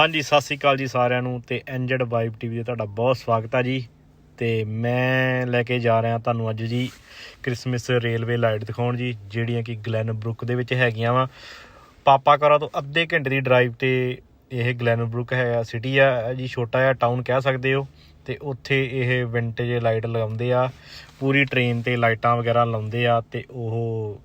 ਹਾਂਜੀ, ਸਤਿ ਸ੍ਰੀ ਅਕਾਲ ਜੀ ਸਾਰਿਆਂ ਨੂੰ ਤੇ ਐਨਜਡ ਵਾਈਬ ਟੀਵੀ ਤੇ ਤੁਹਾਡਾ ਬਹੁਤ ਸਵਾਗਤ ਆ ਜੀ। ਤੇ ਮੈਂ ਲੈ ਕੇ ਜਾ ਰਿਹਾ ਤੁਹਾਨੂੰ ਅੱਜ ਜੀ ਕ੍ਰਿਸਮਸ ਰੇਲਵੇ ਲਾਈਟ ਦਿਖਾਉਣ ਜੀ, ਜਿਹੜੀਆਂ ਕਿ ਗਲੈਨ ਬਰੁੱਕ ਦੇ ਵਿੱਚ ਹੈਗੀਆਂ ਵਾ। ਪਾਪਾ ਕਰਾ ਤੋਂ ਅੱਧੇ ਘੰਟੇ ਦੀ ਡਰਾਈਵ ਤੇ ਇਹ ਗਲੈਨ ਬਰੁੱਕ ਹੈ ਸਿਟੀ ਆ ਜੀ ਛੋਟਾ ਜਿਹਾ ਟਾਊਨ ਕਹਿ ਸਕਦੇ ਹੋ। ਤੇ ਉੱਥੇ ਇਹ ਵਿੰਟੇਜ ਲਾਈਟ ਲਗਾਉਂਦੇ ਆ, ਪੂਰੀ ਟ੍ਰੇਨ ਤੇ ਲਾਈਟਾਂ ਵਗੈਰਾ ਲਾਉਂਦੇ ਆ ਤੇ ਉਹ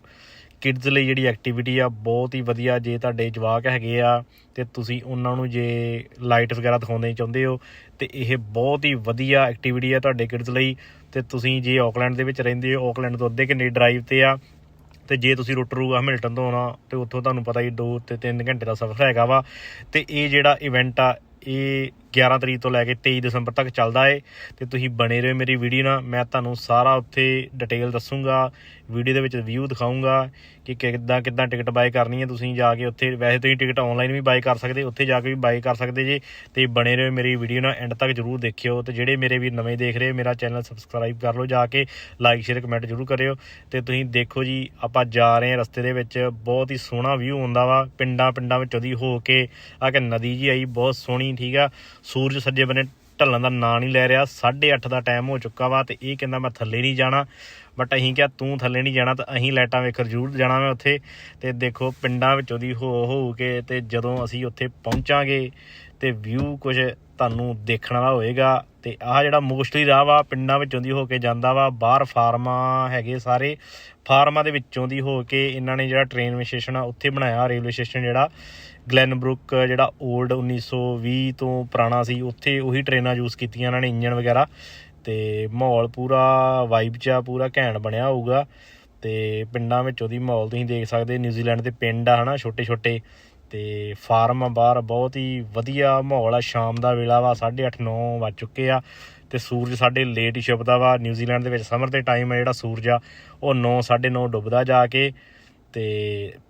ਕਿਡਜ਼ ਲਈ ਜਿਹੜੀ ਐਕਟੀਵਿਟੀ ਆ, ਬਹੁਤ ਹੀ ਵਧੀਆ ਜੇ ਤੁਹਾਡੇ ਜਵਾਕ ਹੈਗੇ ਆ ਤੇ ਤੁਸੀਂ ਉਹਨਾਂ ਨੂੰ ਜੇ ਲਾਈਟ ਵਗੈਰਾ ਦਿਖਾਉਣੇ ਚਾਹੁੰਦੇ ਹੋ, ਤੇ ਇਹ ਬਹੁਤ ਹੀ ਵਧੀਆ ਐਕਟੀਵਿਟੀ ਆ ਤੁਹਾਡੇ ਕਿਡਜ਼ ਲਈ। ਤੇ ਤੁਸੀਂ ਜੇ ਆਕਲੈਂਡ ਦੇ ਵਿੱਚ ਰਹਿੰਦੇ ਹੋ ਆਕਲੈਂਡ ਤੋਂ ਅੱਧੇ ਘੰਟੇ ਡਰਾਈਵ ਤੇ ਆ, ਤੇ ਜੇ ਤੁਸੀਂ ਰੋਟਰੂ ਹੈਮਿਲਟਨ ਤੋਂ ਆਉਣਾ, ਤੇ ਉੱਥੋਂ ਤੁਹਾਨੂੰ ਪਤਾ ਹੀ 2 ਤੇ 3 ਘੰਟੇ ਦਾ ਸਫ਼ਰ ਹੈਗਾ ਵਾ। ਤੇ ਇਹ ਜਿਹੜਾ ਇਵੈਂਟ ਆ, ਇਹ 11 ਤਰੀਕ ਤੋਂ ਲੈ ਕੇ 23 ਦਸੰਬਰ ਤੱਕ ਚੱਲਦਾ ਏ, ਤੇ ਤੁਸੀਂ ਬਣੇ ਰਹੋ ਮੇਰੀ ਵੀਡੀਓ ਨਾਲ। ਮੈਂ ਤੁਹਾਨੂੰ ਸਾਰਾ ਉੱਥੇ ਡਿਟੇਲ ਦੱਸੂਗਾ, ਵੀਡੀਓ ਦੇ ਵਿੱਚ ਵਿਊ ਦਿਖਾਉਂਗਾ ਕਿ ਕਿੱਦਾਂ ਕਿੱਦਾਂ ਟਿਕਟ ਬਾਏ ਕਰਨੀ ਹੈ। ਤੁਸੀਂ ਜਾ ਕੇ ਉੱਥੇ, ਵੈਸੇ ਤੁਸੀਂ ਟਿਕਟ ਆਨਲਾਈਨ ਵੀ ਬਾਏ ਕਰ ਸਕਦੇ, ਉੱਥੇ ਜਾ ਕੇ ਵੀ ਬਾਏ ਕਰ ਸਕਦੇ ਜੇ। ਤੇ ਬਣੇ ਰਹੋ ਮੇਰੀ ਵੀਡੀਓ ਨਾਲ ਐਂਡ ਤੱਕ ਜਰੂਰ ਦੇਖਿਓ। ਤੇ ਜਿਹੜੇ ਮੇਰੇ ਵੀ ਨਵੇਂ ਦੇਖ ਰਹੇ, ਮੇਰਾ ਚੈਨਲ ਸਬਸਕ੍ਰਾਈਬ ਕਰ ਲਓ ਜਾ ਕੇ ਲਾਈਕ ਸ਼ੇਅਰ ਕਮੈਂਟ ਜਰੂਰ ਕਰਿਓ। ਤੇ ਤੁਸੀਂ ਦੇਖੋ ਜੀ, ਆਪਾਂ ਜਾ ਰਹੇ ਹਾਂ ਰਸਤੇ ਦੇ ਵਿੱਚ, ਬਹੁਤ ਹੀ ਸੋਹਣਾ ਵਿਊ ਹੁੰਦਾ ਵਾ। ਪਿੰਡਾਂ ਪਿੰਡਾਂ ਵਿੱਚ ਉਹਦੀ ਹੋ ਕੇ, ਆ ਕੇ ਨਦੀ ਜੀ ਆਈ, ਬਹੁਤ ਸੋਹਣੀ, ਠੀਕ ਆ। ਸੂਰਜ ਸੱਜੇ ਬੰਨੇ ਢਲਣ ਦਾ ਨਾਂ ਨਹੀਂ ਲੈ ਰਿਹਾ। 8:30 ਦਾ ਟਾਈਮ ਹੋ ਚੁੱਕਾ ਵਾ ਤੇ ਇਹ ਕਹਿੰਦਾ ਮੈਂ ਥੱਲੇ ਨਹੀਂ ਜਾਣਾ। ਬਟ ਅਸੀਂ ਕਿਹਾ, ਤੂੰ ਥੱਲੇ ਨਹੀਂ ਜਾਣਾ ਤਾਂ ਅਸੀਂ ਲਾਈਟਾਂ ਵੇਖਰ ਜ਼ਰੂਰ ਜਾਣਾ ਮੈਂ ਉੱਥੇ। ਤੇ ਦੇਖੋ, ਪਿੰਡਾਂ ਵਿੱਚੋਂ ਦੀ ਹੋ ਹੋ ਕੇ ਤੇ ਜਦੋਂ ਅਸੀਂ ਉੱਥੇ ਪਹੁੰਚਾਂਗੇ ਤੇ ਵਿਊ ਕੁਝ ਤੁਹਾਨੂੰ ਦੇਖਣ ਵਾਲਾ ਹੋਏਗਾ। ਤੇ ਆਹ ਜਿਹੜਾ ਮੋਸਟਲੀ ਰਾਹ ਵਾ, ਪਿੰਡਾਂ ਵਿੱਚੋਂ ਦੀ ਹੋ ਕੇ ਜਾਂਦਾ ਵਾ, ਬਾਹਰ ਫਾਰਮਾਂ ਹੈਗੇ ਸਾਰੇ। ਫਾਰਮਾਂ ਦੇ ਵਿੱਚੋਂ ਦੀ ਹੋ ਕੇ ਇਹਨਾਂ ਨੇ ਜਿਹੜਾ ਟ੍ਰੇਨ ਸਟੇਸ਼ਨ ਆ, ਉੱਥੇ ਬਣਾਇਆ ਰੇਲਵੇ ਸਟੇਸ਼ਨ ਜਿਹੜਾ। ਗਲੈਨਬਰੁਕ ਜਿਹੜਾ 올ਡ 1920 ਤੋਂ ਪੁਰਾਣਾ ਸੀ, ਉੱਥੇ ਉਹੀ ਟ੍ਰੇਨਾਂ ਯੂਜ਼ ਕੀਤੀਆਂ ਇਹਨਾਂ ਨੇ ਇੰਜਨ ਵਗੈਰਾ। ਤੇ ਮਾਹੌਲ ਪੂਰਾ ਵਾਈਬ ਚ ਆ ਪੂਰਾ ਘੈਂਟ ਬਣਿਆ ਹੋਊਗਾ। ਤੇ ਪਿੰਡਾਂ ਵਿੱਚ ਉਹਦੀ ਮਾਹੌਲ ਤੁਸੀਂ ਦੇਖ ਸਕਦੇ ਨਿਊਜ਼ੀਲੈਂਡ ਦੇ ਪਿੰਡ ਆ, ਹਨਾ ਛੋਟੇ ਛੋਟੇ ਤੇ ਫਾਰਮ ਆ ਬਾਹਰ, ਬਹੁਤ ਹੀ ਵਧੀਆ ਮਾਹੌਲ ਆ। ਸ਼ਾਮ ਦਾ ਵੇਲਾ ਵਾ 8:30 9 ਵੱਜ ਚੁੱਕੇ ਆ। ਤੇ ਸੂਰਜ ਸਾਡੇ ਲੇਟ ਹੀ ਛਿਪਦਾ ਵਾ। ਨਿਊਜ਼ੀਲੈਂਡ ਦੇ ਵਿੱਚ ਸਮਰ ਦੇ ਟਾਈਮ ਆ ਜਿਹੜਾ ਸੂਰਜ ਆ, ਉਹ 9 9:30 ਡੁੱਬਦਾ ਜਾ ਕੇ। ਤੇ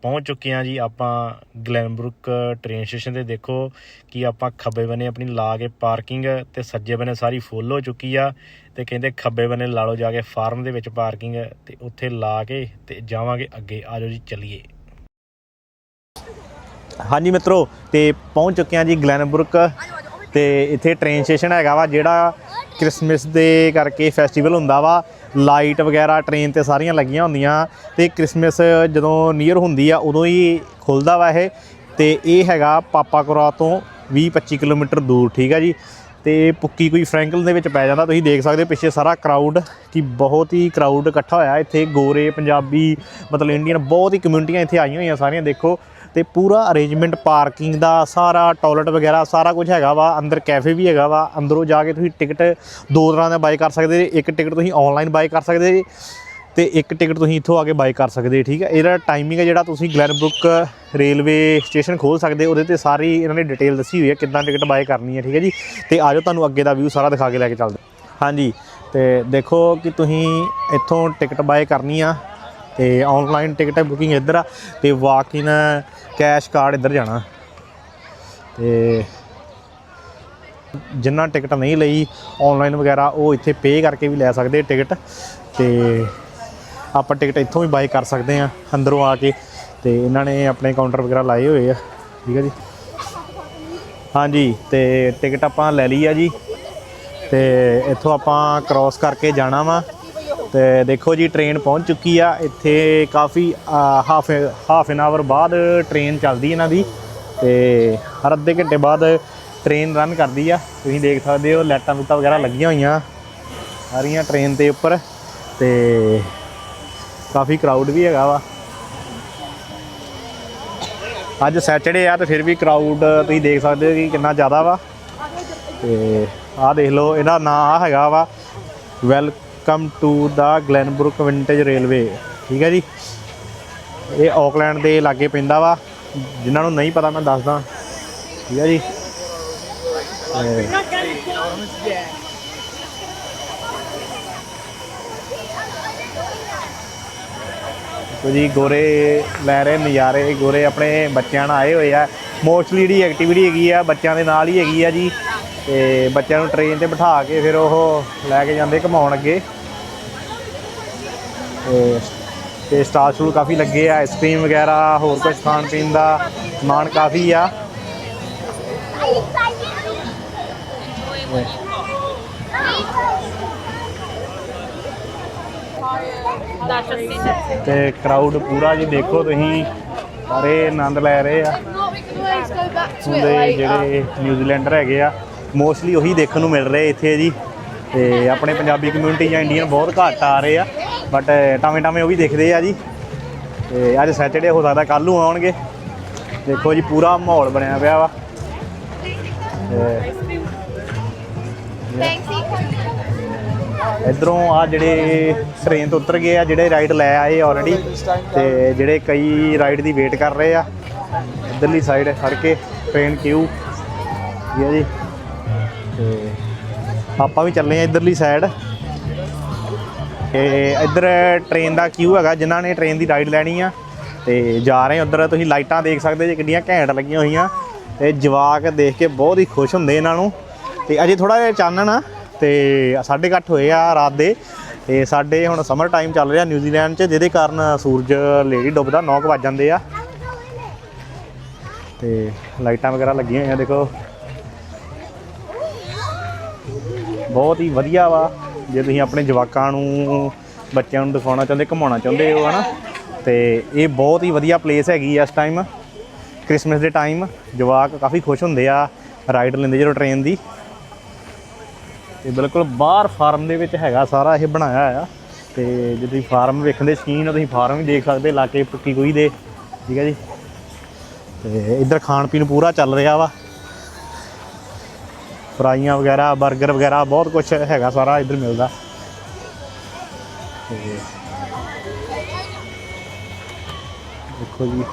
ਪਹੁੰਚ ਚੁੱਕੇ ਆ ਜੀ ਆਪਾਂ ਗਲੈਨਬਰੁੱਕ ਟ੍ਰੇਨ ਸਟੇਸ਼ਨ ਤੇ। ਦੇਖੋ ਕਿ ਆਪਾਂ ਖੱਬੇ ਬੰਨੇ ਆਪਣੀ ਲਾ ਕੇ ਪਾਰਕਿੰਗ ਤੇ ਸੱਜੇ ਬੰਨੇ ਸਾਰੀ ਫੁੱਲ ਹੋ ਚੁੱਕੀ ਆ ਤੇ ਕਹਿੰਦੇ ਖੱਬੇ ਬੰਨੇ ਲਾ ਲਓ ਜਾ ਕੇ ਫਾਰਮ ਦੇ ਵਿੱਚ ਪਾਰਕਿੰਗ ਤੇ ਉੱਥੇ ਲਾ ਕੇ ਤੇ ਜਾਵਾਂਗੇ ਅੱਗੇ। ਆਜੋ ਜੀ, ਚੱਲੀਏ। ਹਾਂਜੀ ਮਿੱਤਰੋ, ਤੇ ਪਹੁੰਚ ਚੁੱਕੇ ਆ ਜੀ ਗਲੈਨਬਰੁੱਕ ਤੇ ਇੱਥੇ ਟ੍ਰੇਨ ਸਟੇਸ਼ਨ ਹੈਗਾ ਵਾ ਜਿਹੜਾ ਕ੍ਰਿਸਮਸ ਦੇ ਕਰਕੇ ਫੈਸਟੀਵਲ ਹੁੰਦਾ ਵਾ। ਲਾਈਟ ਵਗੈਰਾ, ਟ੍ਰੇਨ ਤੇ ਸਾਰੀਆਂ ਲੱਗੀਆਂ ਹੁੰਦੀਆਂ। ਤੇ ਕ੍ਰਿਸਮਸ ਜਦੋਂ ਨੀਅਰ ਹੁੰਦੀ ਆ, ਉਦੋਂ ਹੀ ਖੁੱਲਦਾ ਵਾ ਇਹ। ਤੇ ਇਹ ਹੈਗਾ ਪਾਪਾਕੁਰਾ ਤੋਂ 20-25 ਕਿਲੋਮੀਟਰ ਦੂਰ, ਠੀਕ ਆ ਜੀ। ਤੇ ਪੁੱਕੀ ਕੋਈ ਫ੍ਰੈਂਕਲ ਦੇ ਵਿੱਚ ਪੈ ਜਾਂਦਾ, ਤੁਸੀਂ ਦੇਖ ਸਕਦੇ ਹੋ ਪਿੱਛੇ ਸਾਰਾ ਕਰਾਊਡ ਕਿ ਬਹੁਤ ਹੀ ਕਰਾਊਡ ਇਕੱਠਾ ਹੋਇਆ ਇੱਥੇ। ਗੋਰੇ, ਪੰਜਾਬੀ, ਮਤਲਬ ਇੰਡੀਅਨ ਬਹੁਤ ਹੀ ਕਮਿਊਨਿਟੀਆਂ ਇੱਥੇ ਆਈਆਂ ਹੋਈਆਂ ਸਾਰੀਆਂ, ਦੇਖੋ। ਤੇ ਪੂਰਾ ਅਰੇਂਜਮੈਂਟ ਪਾਰਕਿੰਗ ਦਾ, ਸਾਰਾ ਟਾਇਲਟ ਵਗੈਰਾ, ਸਾਰਾ ਕੁਝ ਹੈਗਾ ਵਾ, ਅੰਦਰ ਕੈਫੇ ਵੀ ਹੈਗਾ ਵਾ, ਅੰਦਰੋਂ ਜਾ ਕੇ ਤੁਸੀਂ ਟਿਕਟ ਦੋ ਤਰ੍ਹਾਂ ਦਾ ਬਾਈ ਕਰ ਸਕਦੇ ਜੀ, ਇੱਕ ਟਿਕਟ ਤੁਸੀਂ ਆਨਲਾਈਨ ਬਾਈ ਕਰ ਸਕਦੇ ਜੀ ਤੇ ਇੱਕ ਟਿਕਟ ਤੁਸੀਂ ਇੱਥੋਂ ਆ ਕੇ ਬਾਈ ਕਰ ਸਕਦੇ, ਠੀਕ ਹੈ? ਇਹਦਾ ਟਾਈਮਿੰਗ ਹੈ ਜਿਹੜਾ ਤੁਸੀਂ ਗਲੈਨਬਰੁੱਕ ਰੇਲਵੇ ਸਟੇਸ਼ਨ ਖੋਲ ਸਕਦੇ, ਉਹਦੇ ਤੇ ਸਾਰੀ ਇਹਨਾਂ ਨੇ ਡਿਟੇਲ ਦੱਸੀ ਹੋਈ ਹੈ ਕਿੱਦਾਂ ਟਿਕਟ ਬਾਈ ਕਰਨੀ ਹੈ, ਠੀਕ ਹੈ ਜੀ? ਤੇ ਆਜੋ ਤੁਹਾਨੂੰ ਅੱਗੇ ਦਾ ਵਿਊ ਸਾਰਾ ਦਿਖਾ ਕੇ ਲੈ ਕੇ ਚੱਲਦੇ ਹਾਂਜੀ, ਤੇ ਦੇਖੋ ਕਿ ਤੁਸੀਂ ਇੱਥੋਂ ਟਿਕਟ ਬਾਏ ਕਰਨੀ ਆ ਤੇ ਆਨਲਾਈਨ ਟਿਕਟ ਬੁਕਿੰਗ ਇੱਧਰ ਆ, ਤੇ ਵਾਕ ਇਨ ਕੈਸ਼ ਕਾਰਡ ਇੱਧਰ ਜਾਣਾ। ਤੇ ਜਿੰਨਾ ਟਿਕਟ ਨਹੀਂ ਲਈ ਆਨਲਾਈਨ ਵਗੈਰਾ, ਉਹ ਇੱਥੇ ਪੇ ਕਰਕੇ ਵੀ ਲੈ ਸਕਦੇ ਟਿਕਟ ਤੇ ਆਪਾਂ ਟਿਕਟ ਇੱਥੋਂ ਵੀ ਬਾਈ ਕਰ ਸਕਦੇ ਆ ਅੰਦਰੋਂ ਆ ਕੇ। ਤੇ ਇਹਨਾਂ ਨੇ ਆਪਣੇ ਕਾਊਂਟਰ ਵਗੈਰਾ ਲਾਏ ਹੋਏ ਆ, ਠੀਕ ਹੈ ਜੀ? ਹਾਂਜੀ, ਤੇ ਟਿਕਟ ਆਪਾਂ ਲੈ ਲਈ ਆ ਜੀ। ਤੇ ਇੱਥੋਂ ਆਪਾਂ ਕ੍ਰਾਸ ਕਰਕੇ ਜਾਣਾ ਵਾ। ਤੇ ਦੇਖੋ ਜੀ ਟ੍ਰੇਨ ਪਹੁੰਚ ਚੁੱਕੀ ਆ। ਇੱਥੇ ਕਾਫੀ ਹਾਫ ਹਾਫ ਐਨ ਆਵਰ ਬਾਅਦ ਟ੍ਰੇਨ ਚੱਲਦੀ ਇਹਨਾਂ ਦੀ। ਤੇ ਹਰ ਅੱਧੇ ਘੰਟੇ ਬਾਅਦ ਟ੍ਰੇਨ ਰਨ ਕਰਦੀ ਆ। ਤੁਸੀਂ ਦੇਖ ਸਕਦੇ ਹੋ, ਲਾਈਟਾਂ ਲੂਟਾਂ ਵਗੈਰਾ ਲੱਗੀਆਂ ਹੋਈਆਂ ਸਾਰੀਆਂ ਟ੍ਰੇਨ ਦੇ ਉੱਪਰ। ਤੇ ਕਾਫੀ ਕਰਾਊਡ ਵੀ ਹੈਗਾ ਵਾ। ਅੱਜ ਸੈਟਰਡੇ ਆ ਤੇ ਫਿਰ ਵੀ ਕਰਾਊਡ ਤੁਸੀਂ ਦੇਖ ਸਕਦੇ ਹੋ ਕਿ ਕਿੰਨਾ ਜ਼ਿਆਦਾ ਵਾ। ਤੇ ਆਹ ਦੇਖ ਲਓ, ਇਹਦਾ ਨਾਂ ਆ ਹੈਗਾ ਵਾ। Well welcome to the Glenbrook vintage railway ਠੀਕ ਹੈ ਜੀ? ਇਹ ਆਕਲੈਂਡ ਦੇ ਲਾਗੇ ਪੈਂਦਾ ਵਾ। ਜਿਨ੍ਹਾਂ ਨੂੰ ਨਹੀਂ ਪਤਾ, ਮੈਂ ਦੱਸਦਾ। ਠੀਕ ਹੈ ਜੀ? ਤੇ ਜੀ, ਗੋਰੇ ਲੈ ਰਹੇ, ਨਜ਼ਾਰੇ। ਗੋਰੇ ਆਪਣੇ ਬੱਚਿਆਂ ਨਾਲ ਆਏ ਹੋਏ ਆ। ਮੋਸਟਲੀ ਜਿਹੜੀ ਐਕਟੀਵਿਟੀ ਹੈਗੀ ਆ, ਬੱਚਿਆਂ ਦੇ ਨਾਲ ਹੀ ਹੈਗੀ ਆ ਜੀ। ਤੇ ਬੱਚਿਆਂ ਨੂੰ ਟ੍ਰੇਨ ਤੇ ਬਿਠਾ ਕੇ ਫਿਰ ਉਹ ਲੈ ਕੇ ਜਾਂਦੇ ਘਮਾਉਣ ਅੱਗੇ। ਤੇ ਸਟਾਲ ਸਟੂਲ ਕਾਫੀ ਲੱਗੇ ਆ ਆਈਸਕ੍ਰੀਮ ਵਗੈਰਾ ਹੋਰ ਕੁਝ ਖਾਣ ਪੀਣ ਦਾ ਸਮਾਨ ਕਾਫੀ ਆ। ਤੇ ਕਰਾਊਡ ਪੂਰਾ ਜੀ ਦੇਖੋ ਤੁਸੀਂ ਸਾਰੇ ਆਨੰਦ ਲੈ ਰਹੇ ਆ। ਹੁੰਦੇ ਜਿਹੜੇ ਨਿਊਜ਼ੀਲੈਂਡਰ ਹੈਗੇ ਆ ਮੋਸਟਲੀ ਉਹੀ ਦੇਖਣ ਨੂੰ ਮਿਲ ਰਹੇ ਇੱਥੇ ਜੀ। ਤੇ ਆਪਣੇ ਪੰਜਾਬੀ ਕਮਿਊਨਿਟੀ ਜਾਂ ਇੰਡੀਅਨ ਬਹੁਤ ਘੱਟ ਆ ਰਹੇ ਆ। ਬਟ ਟਾਵੇਂ ਟਾਵੇਂ ਉਹ ਵੀ ਦਿਖਦੇ ਆ ਜੀ। ਤੇ ਅੱਜ ਸੈਟਰਡੇ ਹੋ ਸਕਦਾ ਕੱਲ ਨੂੰ ਆਉਣਗੇ। ਦੇਖੋ ਜੀ, ਪੂਰਾ ਮਾਹੌਲ ਬਣਿਆ ਪਿਆ ਵਾ। ਤੇ ਇਧਰੋਂ ਆ ਜਿਹੜੇ ਟ੍ਰੇਨ ਤੋਂ ਉਤਰ ਗਏ ਆ, ਜਿਹੜੇ ਰਾਈਡ ਲੈ ਆਏ ਆਲਰੇਡੀ ਤੇ ਜਿਹੜੇ ਕਈ ਰਾਈਡ ਦੀ ਵੇਟ ਕਰ ਰਹੇ ਆ। ਇਧਰਲੀ ਸਾਈਡ ਖੜ ਕੇ ਟ੍ਰੇਨ ਕਿਊ ਠੀਕ ਹੈ ਜੀ। ਤੇ ਆਪਾਂ ਵੀ ਚੱਲੇ ਆ ਇਧਰਲੀ ਸਾਈਡ ਤੇ ਇੱਧਰ ਟ੍ਰੇਨ ਦਾ ਕਿਊ ਹੈਗਾ, ਜਿਨ੍ਹਾਂ ਨੇ ਟ੍ਰੇਨ ਦੀ ਰਾਈਡ ਲੈਣੀ ਆ, ਤੇ ਜਾ ਰਹੇ ਉਧਰ। ਤੁਸੀਂ ਲਾਈਟਾਂ ਦੇਖ ਸਕਦੇ ਜੇ ਕਿੰਨੀਆਂ ਘੈਂਟ ਲੱਗੀਆਂ ਹੋਈਆਂ। ਤੇ ਜਵਾਕ ਦੇਖ ਕੇ ਬਹੁਤ ਹੀ ਖੁਸ਼ ਹੁੰਦੇ ਇਹਨਾਂ ਨੂੰ। ਤੇ ਅਜੇ ਥੋੜਾ ਜਿਹਾ ਚਾਨਣ ਆ, ਤੇ 8:30 ਹੋਏ ਆ ਰਾਤ ਦੇ। ਤੇ ਸਾਡੇ ਹੁਣ ਸਮਰ ਟਾਈਮ ਚੱਲ ਰਿਹਾ ਨਿਊਜ਼ੀਲੈਂਡ 'ਚ, ਜਿਹਦੇ ਕਾਰਨ ਸੂਰਜ ਲੇਡੀ ਡੁੱਬਦਾ 9 ਵਜ ਜਾਂਦੇ ਆ। ਤੇ ਲਾਈਟਾਂ ਵਗੈਰਾ ਲੱਗੀਆਂ ਹੋਈਆਂ, ਦੇਖੋ। ਬਹੁਤ ਹੀ ਵਧੀਆ ਵਾ। ਜੇ ਤੁਸੀਂ ਆਪਣੇ ਜਵਾਕਾਂ ਨੂੰ, ਬੱਚਿਆਂ ਨੂੰ ਦਿਖਾਉਣਾ ਚਾਹੁੰਦੇ, ਘੁਮਾਉਣਾ ਚਾਹੁੰਦੇ ਹੋ, ਹਨਾ? ਤੇ ਇਹ ਬਹੁਤ ਹੀ ਵਧੀਆ ਪਲੇਸ ਹੈਗੀ ਆ ਇਸ ਟਾਈਮ ਕ੍ਰਿਸਮਸ ਦੇ ਟਾਈਮ ਜਵਾਕ ਕਾਫੀ ਖੁਸ਼ ਹੁੰਦੇ ਆ ਰਾਈਡ ਲੈਂਦੇ ਜਦੋਂ ਟ੍ਰੇਨ ਦੀ। ਤੇ ਬਿਲਕੁਲ ਬਾਹਰ ਫਾਰਮ ਦੇ ਵਿੱਚ ਹੈਗਾ ਸਾਰਾ ਇਹ ਬਣਾਇਆ ਆ ਤੇ ਜੇ ਤੁਸੀਂ ਫਾਰਮ ਵੇਖਣ ਦੇ ਸ਼ਕੀਨ ਹੋ, ਤੁਸੀਂ ਫਾਰਮ ਵੀ ਦੇਖ ਸਕਦੇ, ਇਲਾਕੇ ਪੁੱਕੀ ਕੋਈ ਦੇ। ਠੀਕ ਹੈ ਜੀ? ਤੇ ਇੱਧਰ ਖਾਣ ਪੀਣ ਪੂਰਾ ਚੱਲ ਰਿਹਾ ਵਾ। ਫਰਾਈਆਂ ਵਗੈਰਾ 버ਗਰ ਵਗੈਰਾ, ਬਹੁਤ ਕੁਝ ਹੈਗਾ ਸਾਰਾ ਇੱਧਰ ਮਿਲਦਾ। ਦੇਖੋ ਜੀ।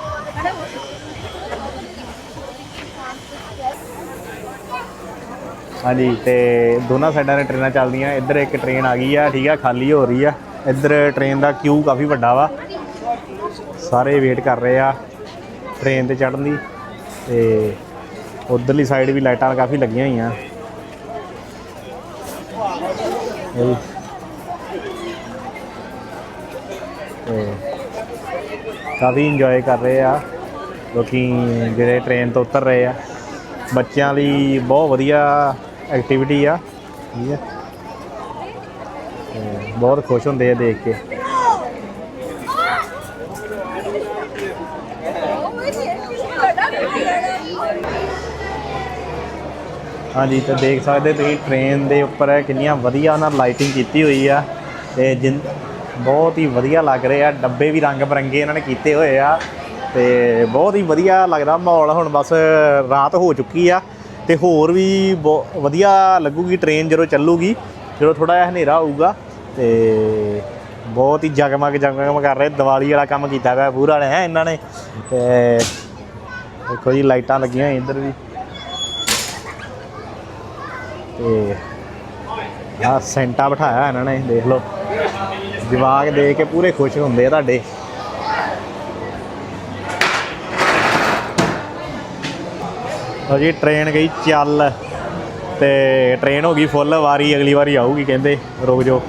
ਹਾਂਜੀ, ਤੇ ਦੋਨਾਂ ਸਾਈਡਾਂ ਤੇ ਟ੍ਰੇਨਾਂ ਚੱਲਦੀਆਂ। ਇੱਧਰ ਇੱਕ ਟ੍ਰੇਨ ਆ ਗਈ ਆ, ਠੀਕ ਆ, ਖਾਲੀ ਹੋ ਰਹੀ ਆ। ਇੱਧਰ ਟ੍ਰੇਨ ਦਾ ਕਿਊ ਕਾਫੀ ਵੱਡਾ ਵਾ। ਸਾਰੇ ਵੇਟ ਕਰ ਰਹੇ ਆ ਟ੍ਰੇਨ ਤੇ ਚੜ੍ਹਨ ਦੀ। ਤੇ ਉਧਰਲੀ ਸਾਈਡ ਵੀ ਲਾਈਟਾਂ ਕਾਫੀ ਲੱਗੀਆਂ ਹੋਈਆਂ। ਇਹ ਤੇ ਕਾਫੀ ਇੰਜੋਏ ਕਰ ਰਹੇ ਆ। ਲੋਕੀ ਜਿਹੜੇ ਟ੍ਰੇਨ ਤੋਂ ਉਤਰ ਰਹੇ ਆ। ਬੱਚਿਆਂ ਲਈ ਬਹੁਤ ਵਧੀਆ ਐਕਟੀਵਿਟੀ ਆ। ਠੀਕ ਹੈ। ਬਹੁਤ ਖੁਸ਼ ਹੁੰਦੇ ਆ ਦੇਖ ਕੇ। ਹਾਂਜੀ, ਤੇ ਦੇਖ ਸਕਦੇ ਤੁਸੀਂ ਟ੍ਰੇਨ ਦੇ ਉੱਪਰ ਕਿੰਨੀਆਂ ਵਧੀਆ ਉਹਨਾਂ ਲਾਈਟਿੰਗ ਕੀਤੀ ਹੋਈ ਆ। ਤੇ ਜਿਨ, ਬਹੁਤ ਹੀ ਵਧੀਆ ਲੱਗ ਰਹੇ ਆ। ਡੱਬੇ ਵੀ ਰੰਗ ਬਰੰਗੇ ਇਹਨਾਂ ਨੇ ਕੀਤੇ ਹੋਏ ਆ। ਤੇ ਬਹੁਤ ਹੀ ਵਧੀਆ ਲੱਗਦਾ ਮਾਹੌਲ ਹੁਣ ਬਸ ਰਾਤ ਹੋ ਚੁੱਕੀ ਆ। ਤੇ ਹੋਰ ਵੀ ਬਹੁ- ਵਧੀਆ ਲੱਗੂਗੀ ਟ੍ਰੇਨ ਜਦੋਂ ਚੱਲੂਗੀ, ਜਦੋਂ ਥੋੜਾ ਜਿਹਾ ਹਨੇਰਾ ਹੋਊਗਾ। ਤੇ ਬਹੁਤ ਹੀ ਜਗਮਗ ਜਗਮਗ ਕਰ ਰਹੇ। ਦੀਵਾਲੀ ਵਾਲਾ ਕੰਮ ਕੀਤਾ ਹੋਇਆ ਪੂਰਾ ਨੇ ਹੈ, ਇਹਨਾਂ ਨੇ। ਤੇ ਦੇਖੋ ਜੀ, ਲਾਈਟਾਂ ਲੱਗੀਆਂ ਇੱਧਰ ਵੀ। ਤੇ ਆ ਸੈਂਟਾ ਬਿਠਾਇਆ ਇਹਨਾਂ ਨੇ, ਦੇਖ ਲਓ। ਜਵਾਕ ਦੇਖ ਕੇ ਪੂਰੇ ਖੁਸ਼ ਹੁੰਦੇ ਆ ਤੁਹਾਡੇ। ਲਓ ਜੀ ਟ੍ਰੇਨ ਗਈ ਚੱਲ ਤੇ ਟ੍ਰੇਨ ਹੋ ਗਈ ਫੁੱਲ ਵਾਰੀ ਅਗਲੀ ਵਾਰੀ ਆਊਗੀ ਕਹਿੰਦੇ, ਰੁਕ ਜਾਓ।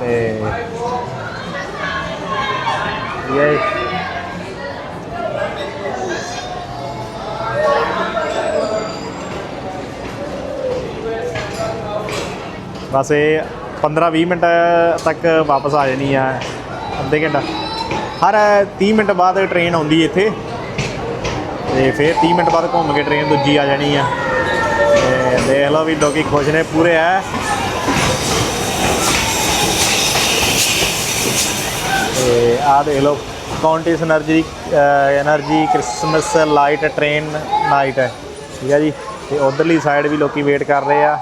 ਤੇ ਇਹ ਬਸ ਇਹ 15-20 ਮਿੰਟ ਤੱਕ ਵਾਪਸ ਆ ਜਾਣੀ ਆ। ਅੱਧੇ ਘੰਟਾ। ਹਰ 30 ਮਿੰਟ ਬਾਅਦ ਟ੍ਰੇਨ ਆਉਂਦੀ ਇੱਥੇ। ਤੇ ਫਿਰ 30 ਮਿੰਟ ਬਾਅਦ ਘੁੰਮ ਕੇ ਟ੍ਰੇਨ ਦੂਜੀ ਆ ਜਾਣੀ ਆ। ਤੇ ਦੇਖ ਲਓ ਵੀ ਲੋਕੀ ਖੁਸ਼ ਨੇ ਪੂਰੇ ਆ ਤੇ ਆ ਦੇਖ ਲਓ ਕਾਉਂਟਿਸ energy energy Christmas light train night ਹੈ ਠੀਕ ਹੈ ਜੀ? ਤੇ ਉਧਰਲੀ ਸਾਈਡ ਵੀ ਲੋਕੀ ਵੇਟ ਕਰ ਰਹੇ ਆ।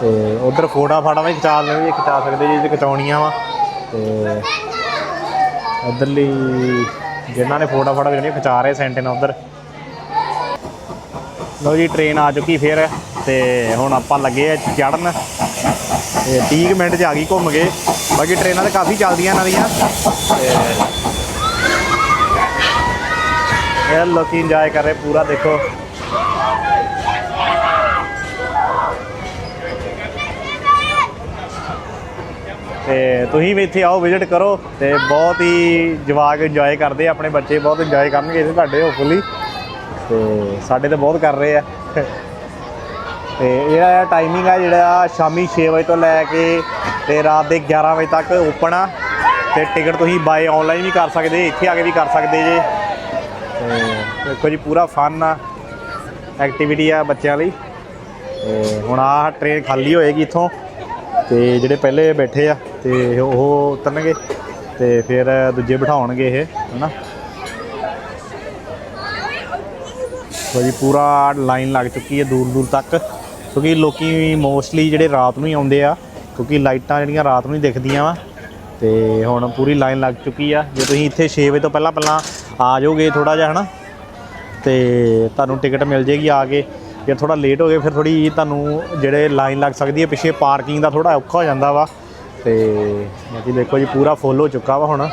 ਤੇ ਉਧਰ ਫੋਟਾ ਫਾਟਾ ਵੀ ਖਿਚਾ ਲੈਣਗੇ ਖਿਚਾ ਸਕਦੇ ਜੀ, ਜੇ ਖਿਚਾਉਣੀਆਂ ਵਾ। ਤੇ ਉਧਰਲੀ ਜਿਨ੍ਹਾਂ ਨੇ ਫੋਟਾ ਫਾਟਾ ਖਿਚਾਉਣੀਆਂ ਖਿਚਾ ਰਹੇ ਸੈਂਟੇ ਨਾਲ ਉਧਰ। ਲਓ ਜੀ ਟ੍ਰੇਨ ਆ ਚੁੱਕੀ ਫਿਰ, ਤੇ ਹੁਣ ਆਪਾਂ ਲੱਗੇ ਆ ਚੜਨ ਤੇ 30 ਕੁ ਮਿੰਟ 'ਚ ਆ ਗਈ ਘੁੰਮ ਕੇ। ਬਾਕੀ ਟ੍ਰੇਨਾਂ ਤਾਂ ਕਾਫੀ ਚੱਲਦੀਆਂ ਇਹਨਾਂ ਦੀਆਂ। ਤੇ ਇਹ ਲੋਕੀ ਇੰਜੋਏ ਕਰ ਰਹੇ, ਪੂਰਾ ਦੇਖੋ। ਤੇ ਤੁਸੀਂ ਵੀ ਇੱਥੇ ਆਓ ਵਿਜ਼ਿਟ ਕਰੋ ਤੇ ਬਹੁਤ ਹੀ ਜਵਾਕ ਇੰਜੋਏ ਕਰਦੇ ਆ, ਆਪਣੇ ਬੱਚੇ ਬਹੁਤ ਇੰਜੋਏ ਕਰਨਗੇ ਇੱਥੇ ਤੁਹਾਡੇ ਹੋਪਫੁਲੀ ਤੇ ਸਾਡੇ ਤਾਂ ਬਹੁਤ ਕਰ ਰਹੇ ਆ। ਤੇ ਇਹਦਾ ਟਾਈਮਿੰਗ ਆ, ਜਿਹੜਾ ਸ਼ਾਮੀ 6 ਵਜੇ ਤੋਂ ਲੈ ਕੇ ਤੇ ਰਾਤ ਦੇ 11 ਵਜੇ ਤੱਕ ਓਪਨ ਆ। ਤੇ ਟਿਕਟ ਤੁਸੀਂ ਬਾਏ ਆਨਲਾਈਨ ਵੀ ਕਰ ਸਕਦੇ, ਇੱਥੇ ਆ ਕੇ ਵੀ ਕਰ ਸਕਦੇ ਜੇ। ਦੇਖੋ ਜੀ, ਪੂਰਾ ਫਨ ਆ ਐਕਟੀਵਿਟੀ ਆ ਬੱਚਿਆਂ ਲਈ। ਤੇ ਹੁਣ ਆ ਟ੍ਰੇਨ ਖਾਲੀ ਹੋਏਗੀ ਇੱਥੋਂ। ਤੇ ਜਿਹੜੇ ਪਹਿਲੇ ਬੈਠੇ ਆ ਤੇ ਉਹ ਉਤਰਨਗੇ ਤੇ ਫਿਰ ਦੂਜੇ ਬਿਠਾਉਣਗੇ ਇਹ, ਹਨਾ? ਸੋ ਜੀ, ਪੂਰਾ ਲਾਈਨ ਲੱਗ ਚੁੱਕੀ ਹੈ ਦੂਰ ਦੂਰ ਤੱਕ, ਕਿਉਂਕਿ ਲੋਕੀ ਮੋਸਟਲੀ ਜਿਹੜੇ ਰਾਤ ਨੂੰ ਹੀ ਆਉਂਦੇ ਆ, ਕਿਉਂਕਿ ਲਾਈਟਾਂ ਜਿਹੜੀਆਂ ਰਾਤ ਨੂੰ ਹੀ ਦਿਖਦੀਆਂ ਵਾ, ਤੇ ਹੁਣ ਪੂਰੀ ਲਾਈਨ ਲੱਗ ਚੁੱਕੀ ਆ। ਜੇ ਤੁਸੀਂ ਇੱਥੇ 6 ਵਜੇ ਤੋਂ ਪਹਿਲਾਂ ਪਹਿਲਾਂ ਆ ਜਾਓਗੇ ਥੋੜਾ ਜਿਹਾ, ਹਨਾ? ਤੇ ਤੁਹਾਨੂੰ ਟਿਕਟ ਮਿਲ ਜੇਗੀ ਆ ਕੇ। ਜੇ ਥੋੜਾ ਲੇਟ ਹੋ ਗਏ, ਫਿਰ ਥੋੜੀ ਤੁਹਾਨੂੰ ਜਿਹੜੇ ਲਾਈਨ ਲੱਗ ਸਕਦੀ ਹੈ, ਪਿੱਛੇ ਪਾਰਕਿੰਗ ਦਾ ਥੋੜਾ ਔਖਾ ਹੋ ਜਾਂਦਾ ਵਾ। ਤੇ ਬਾਕੀ ਦੇਖੋ ਜੀ ਪੂਰਾ ਫੁੱਲ ਹੋ ਚੁੱਕਾ ਵਾ ਹੁਣ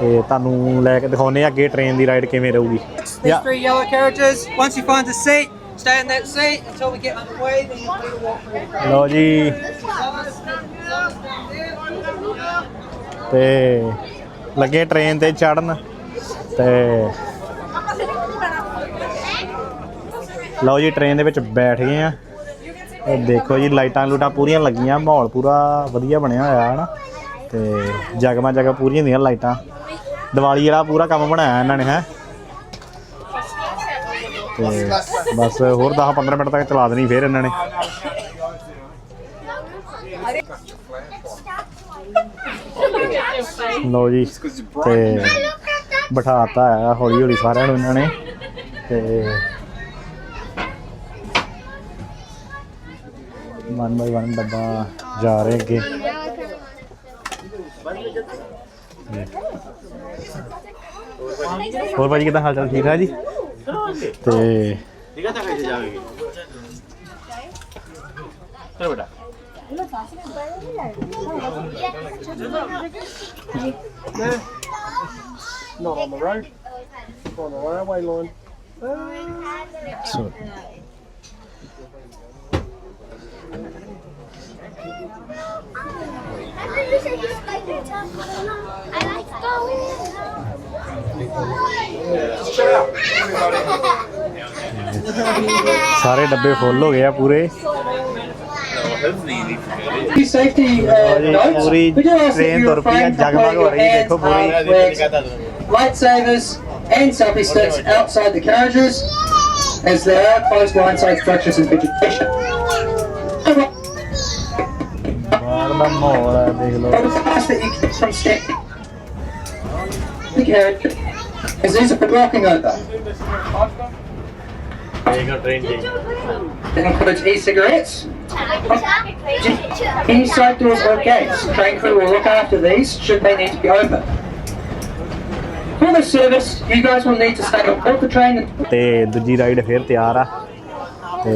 ਤੇ ਤੁਹਾਨੂੰ ਲੈ ਕੇ ਦਿਖਾਉਨੇ ਆ ਅੱਗੇ ਟ੍ਰੇਨ ਦੀ ਰਾਈਡ ਕਿਵੇਂ ਰਹੂਗੀ These Yeah. three yellow carriages. Once you find a seat, stay in that seat until we get underway. Then you'll be able to walk through. ਲਓ ਜੀ ਤੇ ਲੱਗੇ ਟ੍ਰੇਨ ਤੇ ਚੜਨ ਤੇ ਲਓ ਜੀ ਟ੍ਰੇਨ ਦੇ ਵਿੱਚ ਬੈਠ ਗਏ ਆ ਇਹ ਦੇਖੋ ਜੀ, ਲਾਈਟਾਂ ਲੂਟਾਂ ਪੂਰੀਆਂ ਲੱਗੀਆਂ, ਮਾਹੌਲ ਪੂਰਾ ਵਧੀਆ ਬਣਿਆ ਹੋਇਆ ਹੈ ਨਾ ਤੇ ਜਗਮਾ ਜਗ੍ਹਾ ਪੂਰੀਆਂ ਹੁੰਦੀਆਂ ਲਾਈਟਾਂ। ਦੀਵਾਲੀ ਵਾਲਾ ਪੂਰਾ ਕੰਮ ਬਣਾਇਆ ਇਹਨਾਂ ਨੇ, ਹੈ। ਤੇ ਬਸ ਹੋਰ 10 15 ਮਿੰਟ ਤੱਕ ਚਲਾ ਦੇਣੀ ਫਿਰ ਇਹਨਾਂ ਨੇ। ਲਓ ਜੀ, ਤੇ ਬਿਠਾਤਾ ਹੈ ਹੌਲੀ ਹੌਲੀ ਸਾਰਿਆਂ ਨੂੰ ਇਹਨਾਂ ਨੇ। ਤੇ ਵਨ ਬਾਈ ਵਨ ਡੱਬਾ ਜਾ ਰਹੇ ਅੱਗੇ ਹੋਰ ਭਾਜੀ ਕਿਦਾਂ ਹਾਲ ਚਾਲ ਠੀਕ ਠਾਕ ਜੀ ਤੇ Not on the road. On the railway line. So I like going. ਸਾਰੇ ਡੱਬੇ ਫੁੱਲ ਹੋ ਗਏ ਆ ਪੂਰੇ Safety uh, ਜੀ, notes. Puri We do ask that train you ਤੁਰ ਪਈ ਆ refrain from ਜਗਮਗ putting ਹੋ your ਰਹੀ hands, ਦੇਖੋ ਪੂਰੀ arms, legs, lightsabers and selfie sticks outside the carriages as there are closed line safe structures and vegetation. from stepping the carriage as these are blocking over. ਦੇਖੋ train ਜੀ That includes e-cigarettes. Any side doors or gates, train crew will look after these should they need to be open. For the service, you guys will need to stay on board the train and ਤੇ ਦੂਜੀ ride ਫਿਰ ਤਿਆਰ ਆ ਤੇ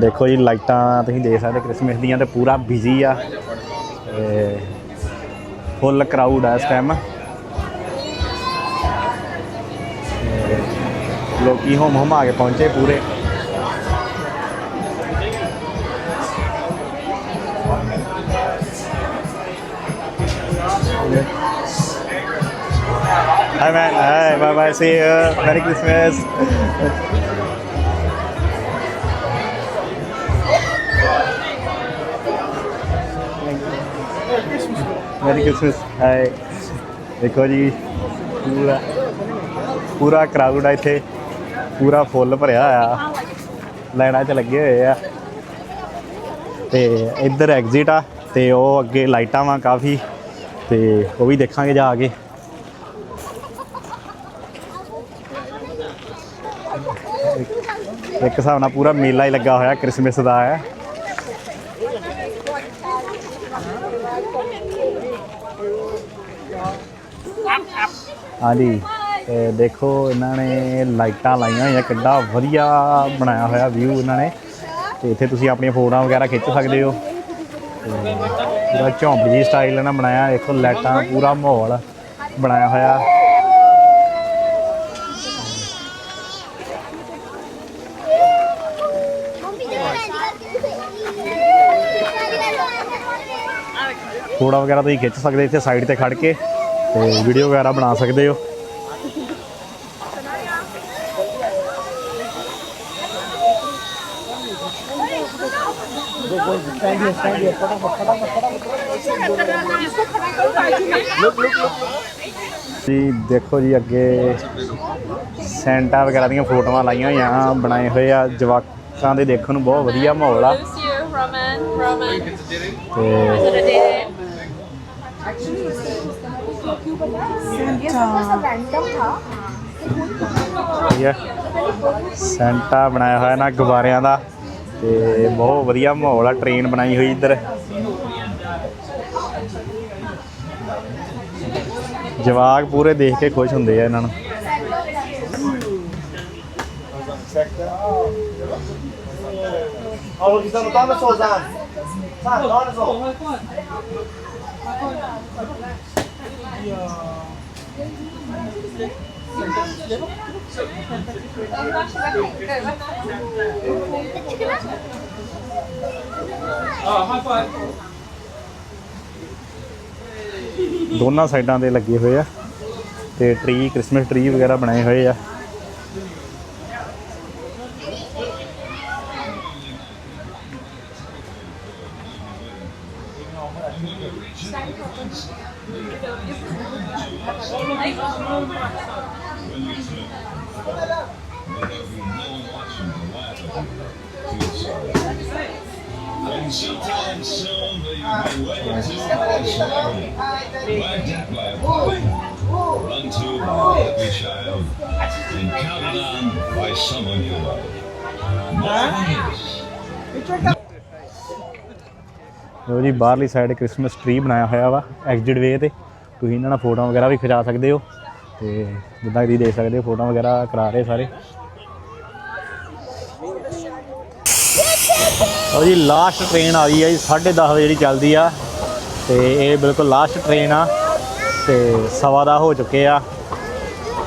ਦੇਖੋ ਜੀ ਲਾਈਟਾਂ ਤੁਸੀਂ ਦੇਖ ਸਕਦੇ ਕ੍ਰਿਸਮਸ ਦੀਆਂ ਤੇ ਪੂਰਾ ਬਿਜ਼ੀ ਆ ਤੇ ਫੁੱਲ ਕਰਾਊਡ ਆ ਇਸ ਟਾਈਮ ਲੋਕੀ ਹੋਮ ਹੋਮ ਆ ਕੇ ਪਹੁੰਚੇ ਪੂਰੇ Hi man, hi, bye bye, see you. Merry Christmas. Merry Christmas hi ਦੇਖੋ ਜੀ ਪੂਰਾ ਪੂਰਾ ਕਰਾਊਡ ਆ ਇੱਥੇ। ਪੂਰਾ ਫੁੱਲ ਭਰਿਆ ਹੋਇਆ। ਲਾਈਨਾਂ 'ਚ ਲੱਗੇ ਹੋਏ ਆ। ਤੇ ਇੱਧਰ ਐਗਜ਼ਿਟ ਆ, ਤੇ ਉਹ ਅੱਗੇ ਲਾਈਟਾਂ ਵਾਂ ਕਾਫੀ। ਤੇ ਉਹ ਵੀ ਦੇਖਾਂਗੇ ਜਾ ਕੇ। ਇੱਕ ਹਿਸਾਬ ਨਾਲ ਪੂਰਾ ਮੇਲਾ ਹੀ ਲੱਗਾ ਹੋਇਆ, ਕ੍ਰਿਸਮਸ ਦਾ ਹੈ। ਹਾਂਜੀ, ਤੇ ਦੇਖੋ ਇਹਨਾਂ ਨੇ ਲਾਈਟਾਂ ਲਾਈਆਂ ਹੋਈਆਂ, ਕਿੱਡਾ ਵਧੀਆ ਬਣਾਇਆ ਹੋਇਆ ਵਿਊ ਇਹਨਾਂ ਨੇ। ਤੇ ਇੱਥੇ ਤੁਸੀਂ ਆਪਣੀਆਂ ਫੋਟੋਆਂ ਵਗੈਰਾ ਖਿੱਚ ਸਕਦੇ ਹੋ। ਤੇ ਪੂਰਾ ਝੌਂਪੜੀ ਜੀ ਸਟਾਈਲ ਇਹਨਾਂ ਬਣਾਇਆ, ਦੇਖੋ ਲਾਈਟਾਂ, ਪੂਰਾ ਮਾਹੌਲ ਬਣਾਇਆ ਹੋਇਆ। ਫੋਟੋ ਵਗੈਰਾ ਤੁਸੀਂ ਖਿੱਚ ਸਕਦੇ ਇੱਥੇ ਸਾਈਡ ਤੇ ਖੜ ਕੇ ਤੇ ਵੀਡੀਓ ਵਗੈਰਾ ਬਣਾ ਸਕਦੇ ਹੋ। ਜੀ ਦੇਖੋ ਜੀ ਅੱਗੇ ਸੈਂਟਾ ਵਗੈਰਾ ਦੀਆਂ ਫੋਟੋਆਂ ਲਾਈਆਂ ਹੋਈਆਂ ਬਣਾਏ ਹੋਏ ਆ ਜਵਾਕਾਂ ਦੇ ਦੇਖਣ ਨੂੰ ਬਹੁਤ ਵਧੀਆ ਮਾਹੌਲ ਆ। ਤੇ ਠੀਕ ਹੈ ਸੈਂਟਾ ਬਣਾਇਆ ਹੋਇਆ ਨਾ ਗੁਬਾਰਿਆਂ ਦਾ ਤੇ ਬਹੁਤ ਵਧੀਆ ਮਾਹੌਲ ਆ ਟ੍ਰੇਨ ਬਣਾਈ ਹੋਈ ਇੱਧਰ। ਜਵਾਕ ਪੂਰੇ ਦੇਖ ਕੇ ਖੁਸ਼ ਹੁੰਦੇ ਆ ਇਹਨਾਂ ਨੂੰ। Oh, kita mau tahu Sozan. San, tahu so. ਦੋਨਾਂ ਸਾਈਡਾਂ ਤੇ ਲੱਗੇ ਹੋਏ ਆ ਤੇ ਟਰੀ ਕ੍ਰਿਸਮਸ ਟ੍ਰੀ ਵਗੈਰਾ ਬਣਾਏ ਹੋਏ ਆ by child, and counted on by someone you love. ਲੋ ਜੀ ਬਾਹਰਲੀ ਸਾਈਡ ਕ੍ਰਿਸਮਸ ਟ੍ਰੀ ਬਣਾਇਆ ਹੋਇਆ ਵਾ ਐਗਜ਼ਿਟ ਵੇ ਤੇ। ਤੁਸੀਂ ਇਹਨਾਂ ਨਾਲ ਫੋਟੋਆਂ ਵਗੈਰਾ ਵੀ ਖਿਚਾ ਸਕਦੇ ਹੋ। ਤੇ ਜਿੱਦਾਂ ਕਿ ਤੁਸੀਂ ਦੇਖ ਸਕਦੇ ਹੋ ਫੋਟੋਆਂ ਵਗੈਰਾ ਕਰਾ ਰਹੇ ਸਾਰੇ। ਲਓ ਜੀ ਲਾਸਟ ਟ੍ਰੇਨ ਆ ਗਈ ਹੈ ਜੀ 10:30 ਵਜੇ ਜਿਹੜੀ ਚੱਲਦੀ ਆ। ਤੇ ਇਹ ਬਿਲਕੁਲ ਲਾਸਟ ਟ੍ਰੇਨ ਆ। ਤੇ ਸਵਾ ਦਾ ਹੋ ਚੁੱਕੇ ਆ।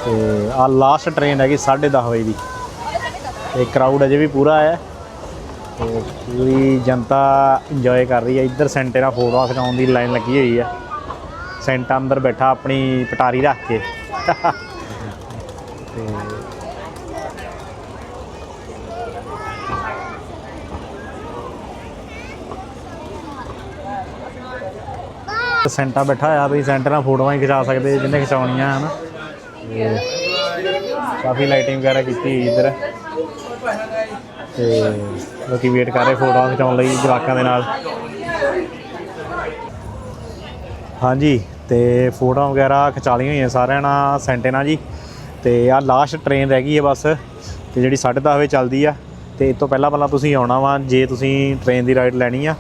ਤੇ ਆ ਲਾਸਟ ਟ੍ਰੇਨ ਹੈਗੀ 10:30 ਵਜੇ ਦੀ। ਤੇ ਕਰਾਊਡ ਅਜੇ ਵੀ ਪੂਰਾ ਹੈ। ਤੇ ਪੂਰੀ ਜਨਤਾ ਇੰਜੋਏ ਕਰ ਰਹੀ ਹੈ। ਇੱਧਰ ਸੈਂਟੇ ਨਾਲ ਫੋਟੋਆਂ ਖਿਚਾਉਣ ਦੀ ਲਾਈਨ ਲੱਗੀ ਹੋਈ ਹੈ। ਸੈਂਟਾ ਅੰਦਰ ਬੈਠਾ ਆਪਣੀ ਪਟਾਰੀ ਰੱਖ ਕੇ। ਤੇ ਸੈਂਟਾ ਬੈਠਾ ਹੋਇਆ ਤੁਸੀਂ ਸੈਂਟਰ ਨਾਲ ਫੋਟੋਆਂ ਹੀ ਖਿਚਾ ਸਕਦੇ ਜਿੰਨੇ ਖਿਚਾਉਣੀਆਂ, ਹਨ। ਤੇ ਕਾਫੀ ਲਾਈਟਿੰਗ ਵਗੈਰਾ ਕੀਤੀ ਹੋਈ ਇੱਧਰ। ਤੇ ਲੋਕੀ ਵੇਟ ਕਰ ਰਹੇ ਫੋਟੋਆਂ ਖਿਚਾਉਣ ਲਈ ਜਵਾਕਾਂ ਦੇ ਨਾਲ। ਹਾਂਜੀ, ਤੇ ਫੋਟੋਆਂ ਵਗੈਰਾ ਖਿਚਾ ਲਈਆਂ ਹੋਈਆਂ ਸਾਰਿਆਂ ਨਾਲ ਸੈਂਟੇ ਨਾਲ ਜੀ। ਤੇ ਆ ਲਾਸਟ ਟ੍ਰੇਨ ਰਹਿ ਗਈ ਹੈ ਬਸ, ਤੇ ਜਿਹੜੀ 10:30 ਵਜੇ ਚੱਲਦੀ ਆ। ਤੇ ਇਸ ਤੋਂ ਪਹਿਲਾਂ ਪਹਿਲਾਂ ਤੁਸੀਂ ਆਉਣਾ ਵਾ, ਜੇ ਤੁਸੀਂ ਟ੍ਰੇਨ ਦੀ ਰਾਈਡ ਲੈਣੀ ਆ।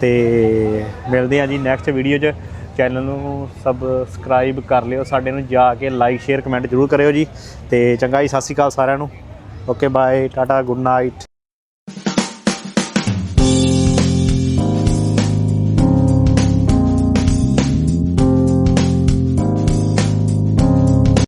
ਤੇ ਮਿਲਦੇ ਆ ਜੀ ਨੈਕਸਟ ਵੀਡੀਓ 'ਚ। ਚੈਨਲ ਨੂੰ ਸਬਸਕ੍ਰਾਈਬ ਕਰ ਲਿਓ, ਸਾਡੇ ਨੂੰ ਜਾ ਕੇ ਲਾਈਕ ਸ਼ੇਅਰ ਕਮੈਂਟ ਜ਼ਰੂਰ ਕਰਿਓ ਜੀ। ਤੇ ਚੰਗਾ ਜੀ, ਸਤਿ ਸ਼੍ਰੀ ਅਕਾਲ ਸਾਰਿਆਂ ਨੂੰ। Okay bye tata good night